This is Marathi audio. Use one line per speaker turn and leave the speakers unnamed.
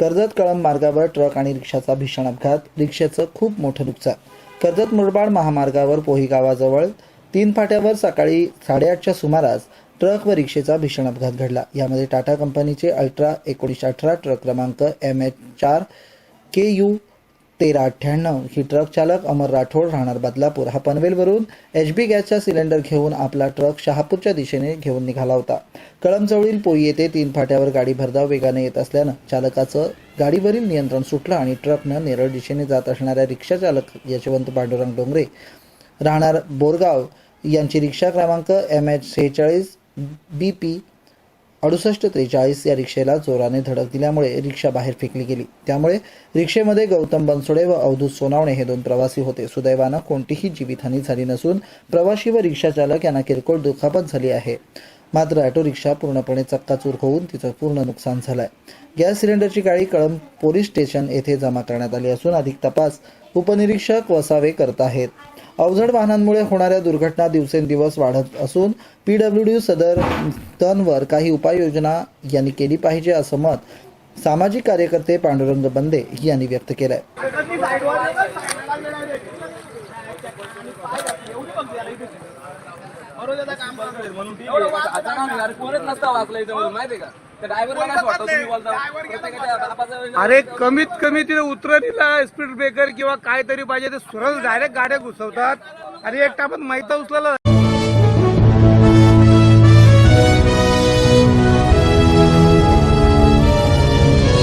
कर्जत कळंब मार्गावर ट्रक आणि रिक्षाचा भीषण अपघात रिक्षेचं खूप मोठं नुकसान. कर्जत मुरबाड महामार्गावर पोही गावाजवळ तीन फाट्यावर सकाळी साडेआठच्या सुमारास ट्रक व रिक्षेचा भीषण अपघात घडला. यामध्ये टाटा कंपनीचे अल्ट्रा एकोणीसशे अठरा ट्रक क्रमांक एम एच चार के यू तेरा अठ्ठ्याण्णव. ही ट्रक चालक अमर राठोड राहणार बदलापूर. हा पनवेलवरून एच बी गॅसचा सिलेंडर घेऊन आपला ट्रक शहापूरच्या दिशेने घेऊन निघाला होता. कळमजवळील पोई येथे तीन फाट्यावर गाडी भरधाव वेगाने येत असल्यानं चालकाचं गाडीवरील नियंत्रण सुटलं आणि ट्रकनं नेरळ दिशेने जात असणाऱ्या रिक्षा चालक यशवंत पांडुरंग डोंगरे राहणार बोरगाव यांची रिक्षा क्रमांक एम एच सेहेचाळीस बी पी अडुसष्ट त्रेचाळीस या रिक्षेला जोराने धडक दिल्यामुळे रिक्षा बाहेर फेकली गेली. त्यामुळे रिक्षेमध्ये गौतम बनसोडे व अवधूत सोनावणे हे दोन प्रवासी होते. सुदैवानं कोणतीही जीवितहानी झाली नसून प्रवासी व रिक्षा चालक यांना किरकोळ दुखापत झाली आहे. मात्र ऑटो रिक्षा पूर्णपणे चक्काचूर होऊन तिचं पूर्ण नुकसान झालंय गॅस सिलेंडरची गाडी कळंब पोलीस स्टेशन येथे जमा करण्यात आली असून अधिक तपास उपनिरीक्षक वसावे करत आहेत अवजड वाहनांमुळे होणाऱ्या दुर्घटना दिवसेंदिवस वाढत असून पीडब्ल्यूडी सदर तनवर काही उपाययोजना यांनी केली पाहिजे असं मत सामाजिक कार्यकर्ते पांडुरंग बंदे यांनी व्यक्त केलंय
आहे.
अरे कमीत कमी तिथे उतरणीला स्पीड ब्रेकर किंवा काहीतरी पाहिजे ते सरळ डायरेक्ट गाड्या घुसवतात. आणि एक टापत माहिती उचललं.